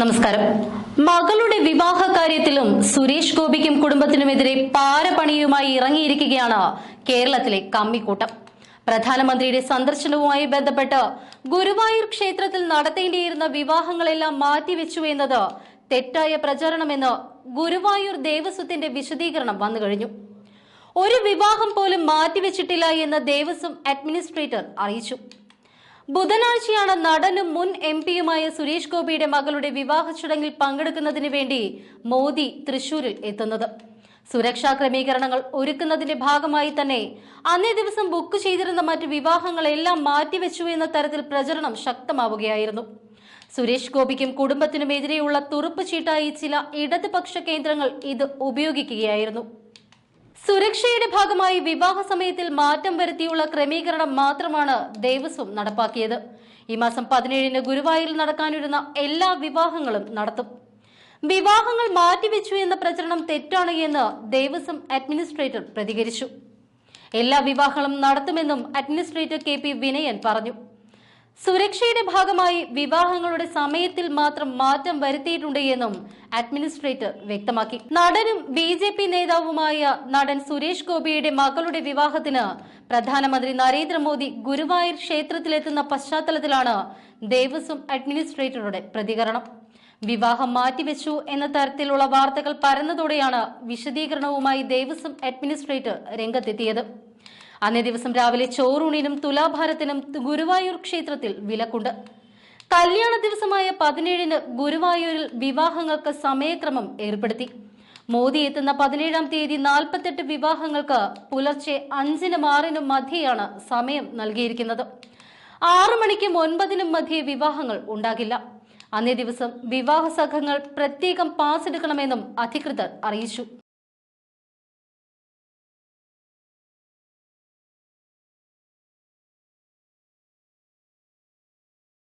നമസ്കാരം. മകളുടെ വിവാഹ കാര്യത്തിലും സുരേഷ് ഗോപിക്കും കുടുംബത്തിനുമെതിരെ പാരപണിയുമായി ഇറങ്ങിയിരിക്കുകയാണ് കേരളത്തിലെ കമ്മിക്കൂട്ടം. പ്രധാനമന്ത്രിയുടെ സന്ദർശനവുമായി ബന്ധപ്പെട്ട് ഗുരുവായൂർ ക്ഷേത്രത്തിൽ നടത്തേണ്ടിയിരുന്ന വിവാഹങ്ങളെല്ലാം മാറ്റിവെച്ചു എന്നത് തെറ്റായ പ്രചാരണമെന്ന് ഗുരുവായൂർ ദേവസ്വത്തിന്റെ വിശദീകരണം വന്നു കഴിഞ്ഞു. ഒരു വിവാഹം പോലും മാറ്റിവെച്ചിട്ടില്ല എന്ന് ദേവസ്വം അഡ്മിനിസ്ട്രേറ്റർ അറിയിച്ചു. ബുധനാഴ്ചയാണ് നടനും മുൻ എം പിയുമായ സുരേഷ് ഗോപിയുടെ മകളുടെ വിവാഹ ചടങ്ങിൽ പങ്കെടുക്കുന്നതിന് വേണ്ടി മോദി തൃശൂരിൽ എത്തുന്നത്. സുരക്ഷാ ക്രമീകരണങ്ങൾ ഒരുക്കുന്നതിന്റെ ഭാഗമായി തന്നെ അന്നേ ദിവസം ബുക്ക് ചെയ്തിരുന്ന മറ്റ് വിവാഹങ്ങളെല്ലാം മാറ്റിവെച്ചു എന്ന തരത്തിൽ പ്രചരണം ശക്തമാവുകയായിരുന്നു. സുരേഷ് ഗോപിക്കും കുടുംബത്തിനുമെതിരെയുള്ള തുറുപ്പ് ചീട്ടായി ചില ഇടതുപക്ഷ കേന്ദ്രങ്ങൾ ഇത് ഉപയോഗിക്കുകയായിരുന്നു. സുരക്ഷയുടെ ഭാഗമായി വിവാഹ സമയത്തിൽ മാറ്റം വരുത്തിയുള്ള ക്രമീകരണം മാത്രമാണ് ദേവസ്വം നടപ്പാക്കിയത്. ഈ മാസം പതിനേഴിന് ഗുരുവായൂരിൽ നടക്കാനിരുന്ന എല്ലാ വിവാഹങ്ങളും നടത്തും. വിവാഹങ്ങൾ മാറ്റിവെച്ചു എന്ന പ്രചരണം തെറ്റാണ് എന്ന് ദേവസ്വം അഡ്മിനിസ്ട്രേറ്റർ പ്രതികരിച്ചു. എല്ലാ വിവാഹങ്ങളും നടത്തുമെന്നും അഡ്മിനിസ്ട്രേറ്റർ കെ പി വിനയൻ പറഞ്ഞു. സുരക്ഷയുടെ ഭാഗമായി വിവാഹങ്ങളുടെ സമയത്തിൽ മാത്രം മാറ്റം വരുത്തിയിട്ടുണ്ട് എന്നും അഡ്മിനിസ്ട്രേറ്റർ വ്യക്തമാക്കി. നടനും ബി ജെ പി നേതാവുമായ നടൻ സുരേഷ് ഗോപിയുടെ മകളുടെ വിവാഹത്തിന് പ്രധാനമന്ത്രി നരേന്ദ്രമോദി ഗുരുവായൂർ ക്ഷേത്രത്തിലെത്തുന്ന പശ്ചാത്തലത്തിലാണ് ദേവസ്വം അഡ്മിനിസ്ട്രേറ്ററുടെ പ്രതികരണം. വിവാഹം മാറ്റിവെച്ചു എന്ന തരത്തിലുള്ള വാർത്തകൾ പരന്നതോടെയാണ് വിശദീകരണവുമായി ദേവസ്വം അഡ്മിനിസ്ട്രേറ്റർ രംഗത്തെത്തിയത്. അന്നേ ദിവസം രാവിലെ ചോറൂണിനും തുലാഭാരത്തിനും ഗുരുവായൂർ ക്ഷേത്രത്തിൽ വിലക്കുണ്ട്. കല്യാണ ദിവസമായ പതിനേഴിന് ഗുരുവായൂരിൽ വിവാഹങ്ങൾക്ക് സമയക്രമം ഏർപ്പെടുത്തി. മോദി എത്തുന്ന പതിനേഴാം തീയതി നാൽപ്പത്തെട്ട് വിവാഹങ്ങൾക്ക് പുലർച്ചെ അഞ്ചിനും ആറിനും മധ്യയാണ് സമയം നൽകിയിരിക്കുന്നത്. ആറു മണിക്കും ഒൻപതിനും മധ്യേ വിവാഹങ്ങൾ ഉണ്ടാകില്ല. അന്നേ ദിവസം വിവാഹ സംഘങ്ങൾ പ്രത്യേകം പാസ് എടുക്കണമെന്നും അധികൃതർ അറിയിച്ചു.